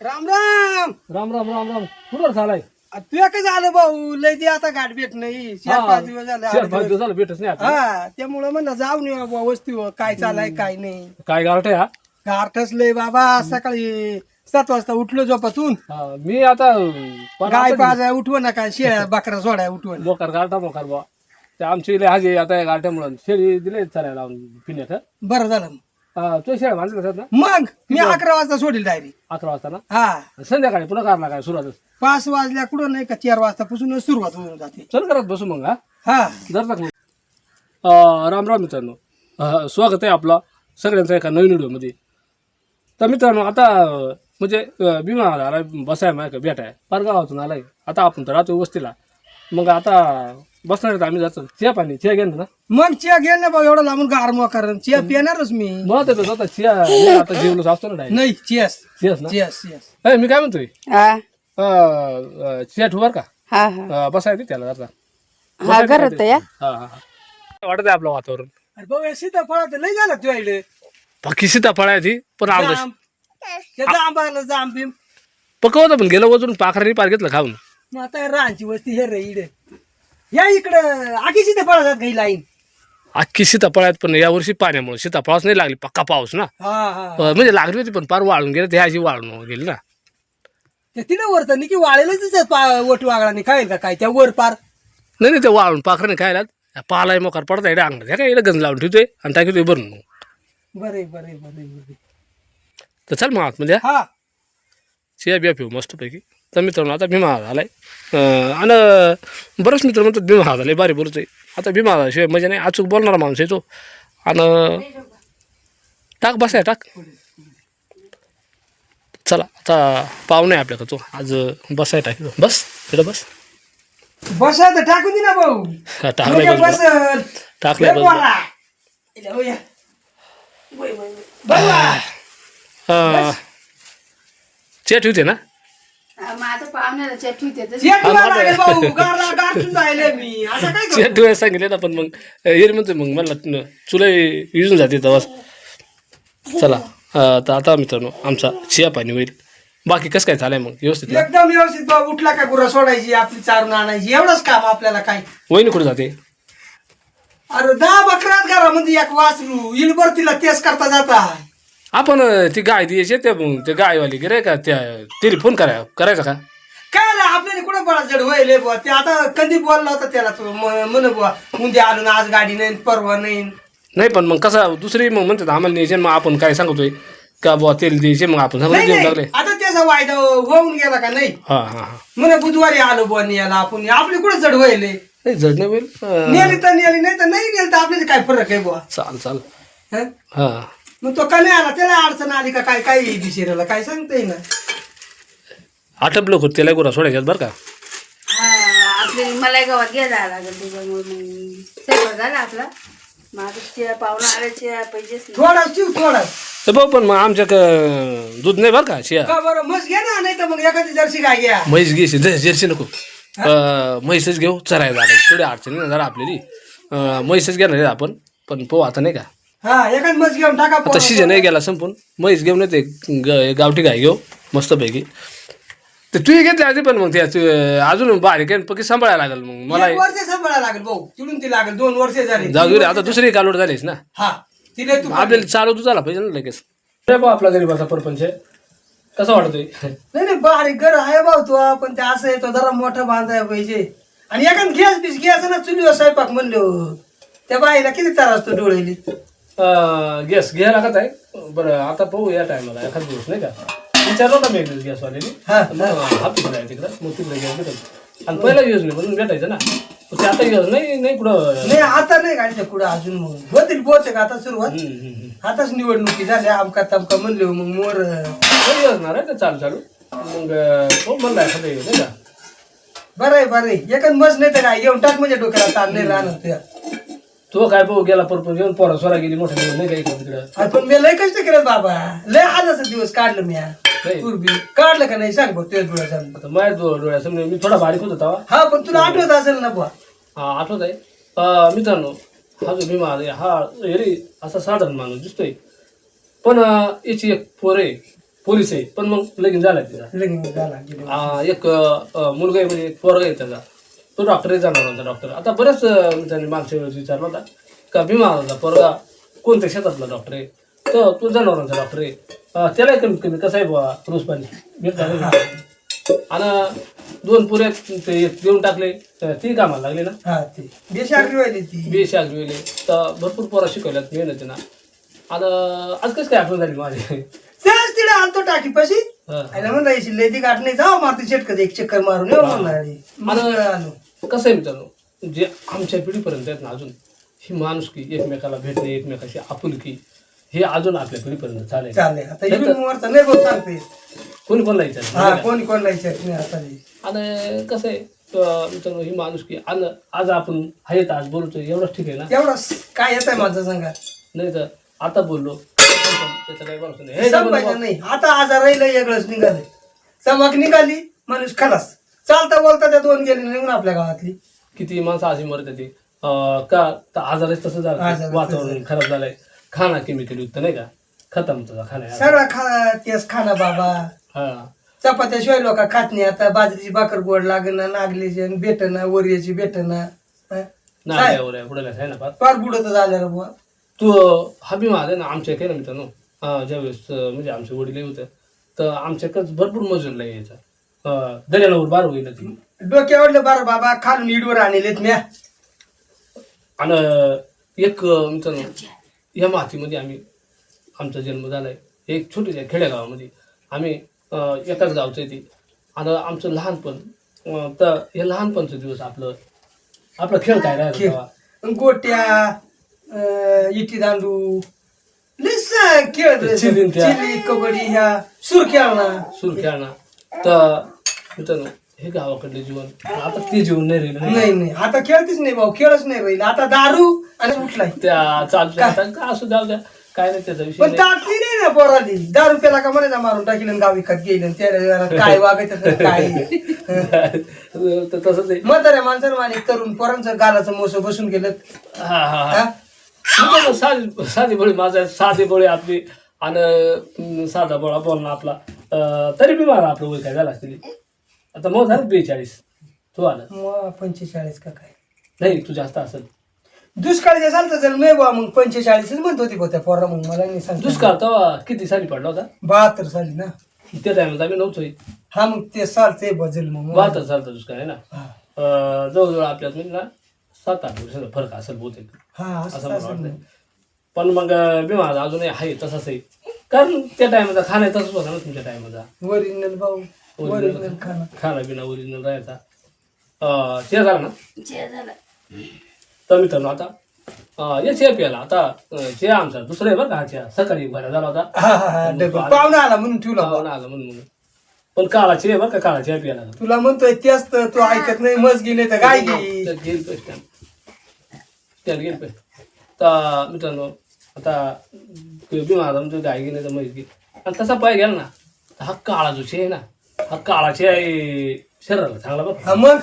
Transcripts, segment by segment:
राम राम! राम राम राम राम. कुठवर झालाय तुया काय झालं भाऊ. लय ते आता गाठ भेट नाही. चार पाच दिवस झाले चार आठ पाच दिवस. दिवस झालं भेटच नाही आता. हा त्यामुळं म्हणलं जाऊन येऊ बुवा वस्तीवर काय चालाय काय नाही. काय गारठ आहे हा? गारठच लय बाबा. सकाळी सात वाजता उठलो झोपातून. हा, मी आता गाय पाजाय उठवं ना काय शेळ्या बकरा सोडाय उठवं मोकार गारठा मोकार बा ते आमची इले हाजी आता या गारठ्यामुळं शेळी दिले चालायला लावून पिण्यात हं. बरं झालं. तो शेळ्या माणसं ना? मग मी अकरा वाजता सोडील डायरी. अकरा वाजता ना? हा. संध्याकाळी पुन्हा करणार काय सुरुवातच? पाच वाजल्या कुठं नाही का चार वाजता पासून सुरुवात होऊन जाते. चल करत बसू मग हा? हा. जर राम राम मित्रांनो. अं, स्वागत आहे आपलं सगळ्यांचं एका नवीन व्हिडिओमध्ये. तर मित्रांनो आता अं, म्हणजे अं, विमा आला बसाय माझ्या बेटा आहे परगावातून आलाय. आता आपण तर राहतो वस्तीला. मग आता बसणार आहेत आम्ही जातो. चिया पाणी चिया घेणार ना मग चिया घे ना भाऊ एवढं लांबून गार कारण चिया पिणारच मी. मग येतो आता चिया आता जेवलोच असतो ना नाही चियास ना? चियास चियास ए, मी काय म्हणतोय? हा. अं, अं, चिया ठेवर का? हा हा. अं, बसायला दे त्याला जरा. हा घरात या हा? हा हा वाटत आहे आपलं वातावरण? अरे भाऊ हे सीताफळाचं लय झालं तुझ्या इकडे. बाकी सीताफळ आहे ती पण ते जांब. पकवतं पण गेलं वजून पाखरांनी पार घेतलं खाऊन. मग आता रांची वस्ती हे रे इकडे. या इकडं आगी सीताफळाचा काही लाईन. अख्खी सीताफळ आहेत पण यावर्षी पाण्यामुळे सीताफळच नाही लागली पक्का पाऊस ना. हा हा. अं, म्हणजे लागली होती पण पार वाळून गेले ते अशी वाळून गेली ना. ते तिने वर तर की वाळेलच वट वागळाने खाईल का काय? त्या वर पार. नाही नाही ते वाळून पाखराने खायला. पालाय मोकार पडता येईल अंगणात. ह्या काय इकडे गंज लावून ठेवतोय आणि टाकतोय भरून. मग बरे बरे बरे बरे. तर चल मग आतमध्ये. हा. चिया बिया पिऊ मस्तपैकी. तर मित्रांनो आता भीमा झालाय. अं, आणि बरेच मित्र म्हणतात भीमा झालाय बारी बोलतोय. आता भीमा शिवाय म्हणजे नाही अचूक बोलणारा माणूस आहे तो. आणि टाक बसाय टाक. चला आता पाहुणे आहे आपल्याकडं तो. आज बसाय टाक बस तिकडं बस. बस तर टाकून दे ना भाऊ. हा, टाकलाय बस टाकलाय हे. बस. हो. हा. ना? माझं पाहुण्याला चेट होते चिया ठेवा लागेल भाऊ गारला गारठून जायले मी. असं काय करू? सांगितले ना पण मग येईल म्हणते मग. मला चुला विजून जाते तेव्हा चला अं, तर आता मित्रांनो आमचा चिया पाणी होईल. बाकी कसं काय झालंय मग? व्यवस्थित ना? एकदम व्यवस्थित भाऊ उठला का गुरं सोडायची आपली चारून आणायची एवढंच काम आपल्याला काय वहिनी कुठे जाते? अरे दहा बकरात घरामध्ये एक वाचलू इलबर तिला तेच करता जाता. आपण ती गाय द्यायची ते ते गायवाली गिराय का त्या तिला फोन करा करायचा का? काय आलं आपल्याला कुठं बळा जड व्हायले बुवा. ते आता कधी बोलला होता त्याला तो? म- म्हण बुवा उद्या आलो ना आज गाडी नाही परवा नाही. नाही पण मग कसा दुसरी मग म्हणतात आम्हाला न्यायचे मग आपण काय सांगतोय? का बुवा तेल द्यायचे मग आपण सांगतो नाही, देऊन नाही. लागले आता त्याचा वायदा होऊन गेला का नाही? हा हा हा. म्हणे बुधवारी आलो बुवा याला आपण. आपली कुठं जड व्हायले नाही जड नाही होईल अं, नेली तर नेली नाही तर नाही नेली तर आपल्याला काय फरक आहे बुवा? चाल चाल. हं? हा. मग तो का नाही आला त्याला अडचण आली का काय? काय दिशेला काय सांगता ना? आटप लोक त्याला गुरा सोडायच्यात बरं का. आपली मला गावात घ्या जायला लागेल त्याच्यामुळे मग स्वयंपाक झाला आपला. पाहुणा आले चिया पाहिजेच नाही. थोडा शिव थोडा तर भाऊ पण मग आमच्या क- दूध नाही बरं का शिया का बरं? मस घ्या ना नाही तर मग एखादी जर्सी गाय घ्या. म्हैस जर्सी नको. अं, म्हैसच घेऊ चरायला थोडी अडचणी ना जरा अं, म्हैसच घेणार आहे आपण पण पाहू आता नाही का. हा घेऊन टाका आता पोरं. सीजन नाही गेला संपून. म्हैस घेऊन येते. ग- गावठी गाय घेऊ. मस्तपैकी. ते तू घेतली आधी पण मग त्या तू- अजून बारीक आहे पक्की सांभाळायला लागेल मग. मला एक वर्ष सांभाळायला लागेल भाऊ. ती लागेल. दोन वर्ष झाली. जाऊ दे रे, आता दुसरी कालोड झालीस ना. हा तिला तू आपल्याला चालू तू झाला पाहिजे ना लगेच. आपला गरीबाचा परपंच कसा वाटतोय? नाही नाही बारीक घर आहे भाऊ तो पण ते असं येतो जरा मोठा बांधाय पाहिजे. आणि एखाद गॅस बीस घ्यायचं ना चुलीवर स्वयंपाक म्हणलो. त्या बाईला किती त्रास तो डोळेली गॅस घ्यायला लागत आहे. बरं आता पाहू या टायमाला एखाद दिवस नाही का? विचारलं होता मी एकदिवस गॅसवाल्याने हा, हा पिकला आहे तिकडं. मग तिकडे गॅस भेटेल आणि पहिला यूज नाही म्हणून भेटायचं ना. ते आता यूज नाही नाही कुठं. नाही आता नाही गाडीच्या पुढे अजून मग. होतील बहुतेक आता सुरुवात. आताच निवडणुकी झाल्या आमका तमका म्हणले मग मोर नाही योजणार आहे ते चालू चालू. मग हो म्हणला एखादं नाही का? बरं आहे बरं आहे. एखाद मस नाही तर काय? येऊन टाक म्हणजे डोक्याला ताण नाही राहणार तो काय पाहू गेला परपंच येऊन पोरा सोरा गेली मोठ्या दिवस नाही काही तिकडं? अरे पण मी लय कष्ट केलं बाबा. लय हालाचा दिवस काढलं मी. पूर्वी. काढलं का नाही? सांग भाऊ तुझ्या डोळ्याचा आता माझ्या डो- डोळ्यासमोर मी थोडा बारीक होतो तेव्हा. हा पण तुला आठवत असेल ना बुवा. हा आठवत आहे. अं, मित्रांनो हा जो भीमा आहे हा एरी असा साधारण माणूस दिसतोय. पण अं, याची एक पोर आहे पोलीस आहे. पण मग लगीन झाला तिचा लगेच झाला गेलो. एक अ, मुलगा आहे म्हणजे एक पोरगा आहे त्याचा. तो डॉक्टर आहे जनावरांचा डॉक्टर आता बरेच अ, त्यांनी मागच्या वेळेस विचारला होता. का भीमा होता पोरगा कोणत्या शेतातला डॉक्टर आहे? तर तो जनावरांचा डॉक्टर आहे. अ, त्यालाही कमीत कमी कसं आहे बुवा रोज पाणी? आणि दोन पुऱ्या ते देऊन टाकले. अ, ती कामाला लागले ना. हा ते. बेशागरी व्हायली ती. बी तर भरपूर पोरा शिकवल्यात मेहनत ना आता आज कसं काय आठवण झाली माझी? तिला आणतो टाकी पशी हा. आणि म्हणलं याची लेती गाठ नाही जाऊ मारते शेटकत एक चक्कर मारून. येऊ म्हणणार मग आलो कसं आहे मित्रांनो जे आमच्या पिढीपर्यंत आहेत ना अजून ही माणुसकी एकमेकाला भेटणे एकमेकाशी आपुलकी हे अजून आपल्या पिढीपर्यंत चालेल चालेल आता वरचा नाही बोल सांगते कोणी कोणाला हा का? कोणी कोणला विचारत नाही आता हे. आणि कसं आहे अं, मित्रांनो ही माणुसकी आणि आज आपण आहेत आज बोलतो एवढंच ठीक आहे ना? एवढं काय येत आहे माझं सांगा. नाही तर आता बोललो त्याचा काही भरोसा नाही. हे जमाना संपायचं नाही. आता आजार राहिलं वेगळंच निघालं चमक निघाली माणूस खलास. चालता बोलता त्या दोन गेले निघून आपल्या गावातली. किती माणसं आधी मरत ते. का तर आजारच तसं झालं. आजारच वातावरण खराब झालंय. खाना केमिकल युक्त नाही का? खतम तुझा खाना सगळा खा तेच खाना बाबा. हा. चपात्याशिवाय लोक खात नाही. आता बाजरीची भाकर गोड लागणं नागलीची आणि बेटणं वरियाची बेटणं हं? नाल्यावर आहे पुढे आहे ना फार फार बुडत झालं रे बुवा. तू हबी आहे ना आमच्या इथे ना मित्रांनो. हा, ज्यावेळेस अं, म्हणजे आमचे वडील होते तर आमच्याकडे भरपूर मजूरला यायचा. अं, दर्यालावर बार होईल ती डोक्यावरलं बरं बाबा खालून इडवर आणलेत म्या आणि एक मित्रांनो या मातीमध्ये आम्ही आमचा जन्म झालाय एक छोट्याशा खेड्यागावामध्ये आम्ही एकाच गावचं ते आणि आमचं लहानपण तर हे लहानपणचं दिवस आपलं आपला खेळ काय खेळ. गोट्या इटी दांडू लस खेळत राहायचो. चिलीन त्या. चिली कबड्डी ह्या सुर खेळणं सूर खेळणं तर मित्रांनो हे गावाकडले जीवन. आता ते जीवन नाही राहिलं नाही नाही. आता खेळतीच नाही भाऊ. खेळच नाही राहील. आता दारू आणि उठलाय त्या चालतं आता का असू द्या द्या. काय नाही त्याचा विषय पण नाही. टाकली नाही ना पोराली दारू पेला का म्हणायचा मारून टाकील आणि गाव विकत गेले आणि त्याला जरा काय वागायचं तर काय? तर तसंच आहे. म्हाताऱ्या माणसानं आणि तरुण पोरांचं गालाचं मोसं बसून गेलं हा हा हा. हा? साधी साधी बळी माझा साधी बळी आपली आणि साधा बळा बोलणं आपला तरी बी मला आपलं वय काय झालं असतील आता मग झालं बेचाळीस. तू आलं. मग पंचेचाळीस का काय? नाही तू जास्त असेल. दुष्काळच्या चालतं चल मे बा मग पंचेचाळीसच म्हणत होती पोत्या पोरा मग मला नाही सांग दुष्काळ तेव्हा किती साली पडला होता? बहात्तर साली ना. त्या टायमात आम्ही नव्हतो हा मग ते साल ते बदल मग. बहात्तर सालचा दुष्काळ आहे ना. जवळजवळ आपल्यात म्हणजे ना सात आठ वर्षाचा फरक असेल बहुतेक. हा असं मला वाटतं. पण मग बिमा अजूनही आहे तसाच आहे. कारण त्या टायमाचा खाणं तसंच होता ना तुमच्या टायमाचा ओरिजिनल भाऊ ओरिजिनल खाना खाना बिना ओरिजिनल राहायचा. अं, ते झालं ना? जे झालं. तर मित्रांनो आता अं, या चहा प्यायला. आता अं, चहा आमचा दुसरा आहे बरं का हा चहा सकाळी भरा झाला होता. हा हा हा डबल. पाहुणा आला म्हणून ठेवला भाऊ. पाहुणा आला म्हणून म्हणून. पण काळा चहा आहे बरं का काळा चहा प्यायला. तुला म्हणतोय तेच तर तू ऐकत नाही मज गेले तर काय त्यात गेल पे स्टँड स्टँड गेल पे तर मित्रांनो आता बिमार म्हणजे गाय गेली तर गेली आणि तसा पाय गेला ना तर हा काळा जो आहे ना हा काळा आहे शरीराला चांगला बघ. हा मग?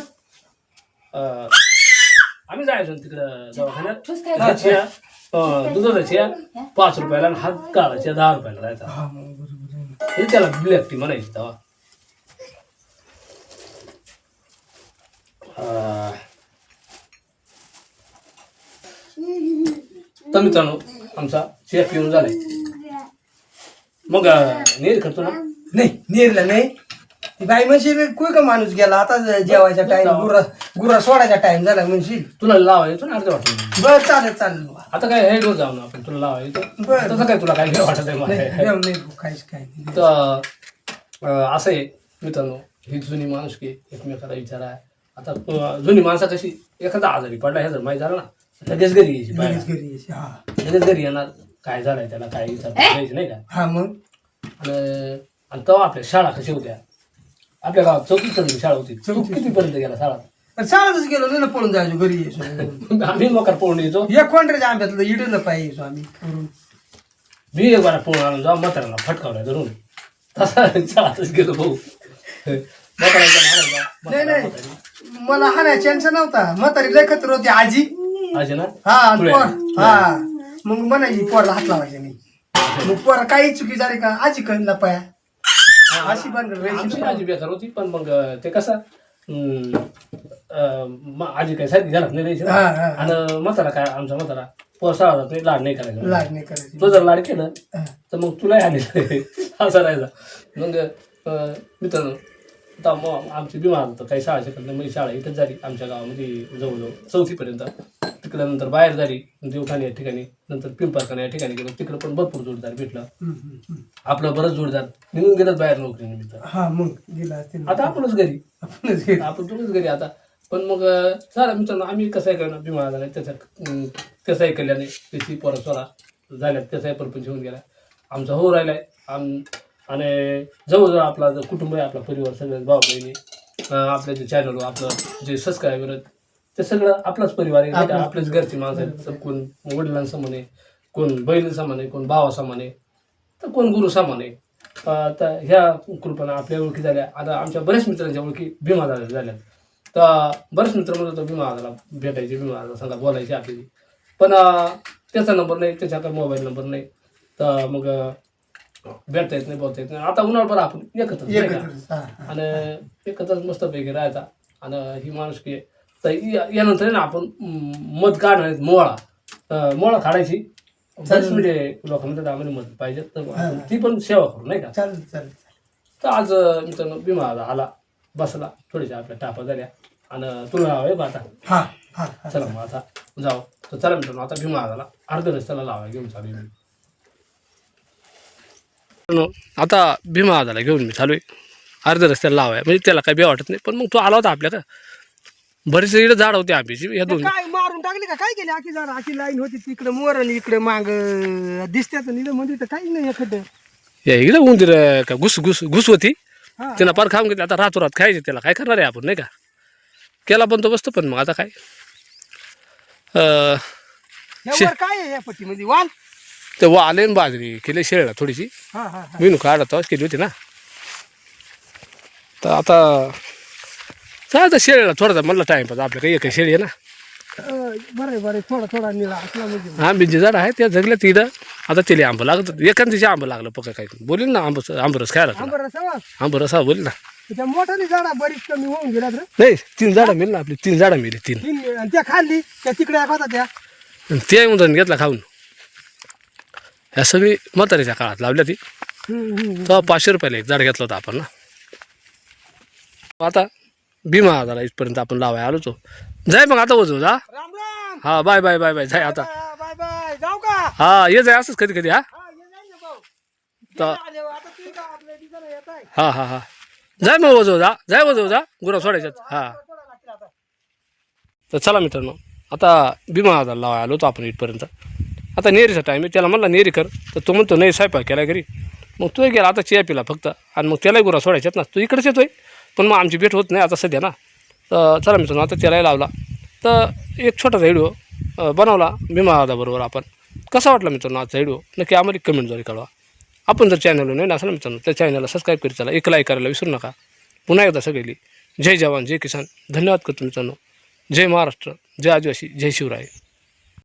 आम्ही जायचो ना तिकडं दवाखान्यात. हा अं, दुधाचा पाच रुपयाला आणि हा काळा चिया दहा रुपयाला जायचा. हा मग बरोबर आहे ना. हे त्याला ब्लॅक टी म्हणायची तेव्हा. अं, तर मित्रांनो आमचा चेक पिऊन झालाय. मग नेर करतो ना. नाही नेरला नाही. ती बाई म्हणशील कुय का माणूस गेला? आता जेवायचा टाइम गुरा गुरा सोडायचा टाइम झाला म्हणशील. तुला लावा येतो ना अर्ध वाटत. बर चालेल चालेल. आता काय हेड जाऊ ना आपण तुला लावा येतो. बरं. तसं काय तुला काय नाही वाटत आहे नाही मला देव नाही भाऊ, काहीच काय नाही. तर अं, असं आहे मित्रांनो ही जुनी माणुसकी एकमेकाला विचारा. आता अं, जुनी माणसं कशी एखादा आजारी पडला हे जर माहीत झालं ना लगेच घरी घरीच घरी यायची. हा. लगेच घरी येणार काय झालंय त्याला काय विचार द्यायची नाही का? हा मग? आणि आणि तेव्हा आपल्या शाळा कशा होत्या? आपल्या गावात चौथीपर्यंत शाळा होती. तू चौथी. कितीपर्यंत गेला शाळा? चालतच गेलो नाही ना पळून जायचो घरी. यायचो आम्ही मकार पळून यायचो. एक कोंड्याच्या आंब्यातलं इडून पाहिजे आम्ही करून. मी एक बारा पळून आणून जाऊ म्हाताऱ्याला फटकावला धरून. तसा शाळातच गेलो भाऊ. नाही म्हातारा- नाही. मला हाणायची टेन्शन नव्हता. म्हातारी लय खतर होती आजी. आजी ना? हा आणि तुळे. पोर. हा. मग म्हणायची पोरला हात लावायचा नाही. मग पोर काही चुकी झाली का? आजी कळला पाया. अशी भानगड आमची आजी बेकार होती पण मग ते कसं आजी काय साधी घरात नाही द्यायची. हा, हा, हा. आणि म्हातारा काय आमचा म्हातारा पोसा नाही लाड नाही करायचा. लाड नाही करायची. तो जर लाड केलं हा. तर मग तुलाही आले असं राहायचा मग मित्रांनो मग आमची बिमार होतं काही शाळा शिकत नाही. माझी शाळा इथंच झाली. आमच्या गावामध्ये जवळजवळ चौथीपर्यंत. तिकडं नंतर बाहेर झाली. देवठाणे या ठिकाणी. नंतर पिंपरखाना या ठिकाणी गेलो. तिकडं पण भरपूर जोडदार भेटलं. आपलं बरंच जोडदार निघून गेलं बाहेर नोकरी निमित्त. हा मग गेला असतील. आता आपणच घरी. आपणच गेलो. आपण तुम्हीच घरी आता. पण मग झालं मित्रांनो आम्ही कसं आहे करणार? बिमार झाला त्याच्या अं, त्याचाही केल्याने त्याची पोरं स्वरा झाल्या त्याचाही परपंच होऊन गेला. आमचा हो राहिलाय. आम आणि जवळजवळ आपला जो कुटुंब आहे आपला परिवार सगळे भाऊ बहिणी आपल्या जे चॅनल आपलं जे सबस्क्रायबर आहेत ते सगळं आपलाच परिवार आहे? आपल्याच घरची माणसं आहेत. तर कोण वडिलांसमान आहे कोण बहिणीसमान आहे कोण भावासमान आहे तर कोण गुरु समान आहे तर ह्या कृपणा आपल्या ओळखी झाल्या. आता आमच्या बऱ्याच मित्रांच्या ओळखी भीमा झाल्या झाल्या तर बरेच मित्र म्हणत होते भीमा दादाला भेटायचे भीमा दादा सांगा बोलायचे आपली पण त्याचा नंबर नाही त्याच्याकडे मोबाईल नंबर नाही. तर मग भेटता येत नाही बोलता येत नाही. आता उन्हाळभर आपण एकत्र नाही का? एकत्रच. हा, हा. आणि एकत्रच मस्तपैकी राहायचा आणि ही माणूस की तर या- यानंतर आहे ना आपण म, मध काढणार मोळा अं, मोळा काढायची. बरेच म्हणजे लोक म्हणतात आम्हाला मध पाहिजे तर आपण ती पण सेवा करू नाही का? चालेल चालेल. तर आज अं, मित्रांनो भीमा आला आला बसला थोड्याशा आपल्या टापा झाल्या. आणि तुला बा आता हा हा हा. चला मग आता जाऊ. तर चला मित्रांनो आता भीमा आला अर्ध्या रस्त्याला लावा घेऊन चालू मी. आता भीमा आजाला घेऊन मी चालू आहे. अर्ध्या रस्त्याला लावाय. म्हणजे त्याला काही बे वाटत नाही पण मग तो आला होता आपल्या का बरेच इकडे झाड होते आंब्याची ह्या दोन. काय मारून टाकली का? काय केली? आखी जरा आखी लाईन होती तिकडे मोर आणि इकडे माग. दिसत्यात मध्ये तर काही नाही एखादं. या इकडे उंदीर का घुस घुस घुस होती. त्यानं पार खाऊन घेतली. आता रातोरात खायचे त्याला. काय करणार आहे आपण नाही का? केला पण तो बसतो पण मग आता काय? काय आहे या पट्टीमध्ये? वाल? ते वाले बाजरी केली शेळला थोडीशी. हा हा हा. विनू काढत आवाज केली होती ना. तर आता चालतं शेळीला थोडासा म्हणलं टाईमपास आपल्या काही एक शेळी आहे ना. अं, बरं आहे, बरं आहे. थोडा थोडा निळा असला म्हणजे. आंब्याची झाड आहे त्या जगल्या तिथं. आता तिला आंबं लागत एखादीचे आंबं लागलं पका काय बोलील ना आंब आंबरस खायला तुला. बरं सवा आंबरस हा बोल ना. त्या मोठाली झाडा बरीच कमी होऊन गेल्या तर नाही तीन झाडं मिळेल ना आपली. तीन झाडं मिळेल तीन. तीन आणि त्या खाल्ली त्या तिकडे एक होता त्या. आणि ते घेतला खाऊन. ह्या सगळी म्हातारीच्या काळात लावल्या ती. तेव्हा पाचशे रुपयाला एक झाड घेतलं होतं आपण ना. आता भीमा आजारा इथपर्यंत आपण लावाय आलो तो जाय मग आता वजू जा. हा बाय बाय बाय बाय जाय आता. हा ये जाय असंच कधी कधी हा. हा हो, हा हा हा. जाय मग वजू जा. जाय वजू जा. गुरा सोडायच्यात. हा. तर चला मित्रांनो आता भीमा आजार लावाय आलो तो आपण इथपर्यंत. आता नेरीचा टाईम आहे. त्याला म्हणला नेरी कर. तर तो म्हणतो नाही स्वयंपाक केला घरी. मग तो गेला आता चिया पिला फक्त. आणि मग त्यालाही गुरा सोडायच्यात ना. तू इकडेच येतोय. पण मग आमची भेट होत नाही आता सध्या ना. तर चला मित्रांनो आता त्यालाही लावला. तर एक छोटासा व्हिडिओ बनवला भीमा आपण. कसा वाटला मित्रांनो आजचा व्हिडिओ? नक्की आम्हाला कमेंटद्वारे कळवा. आपण जर चॅनलवर नाही असेल मित्रांनो त्या चॅनलला सबस्क्राईब करी चला. एक लाईक करायला विसरू नका. पुन्हा एकदा सगळी जय जवान जय किसान. धन्यवाद करतो मित्रांनो. जय महाराष्ट्र जय आदिवासी जय शिवराय.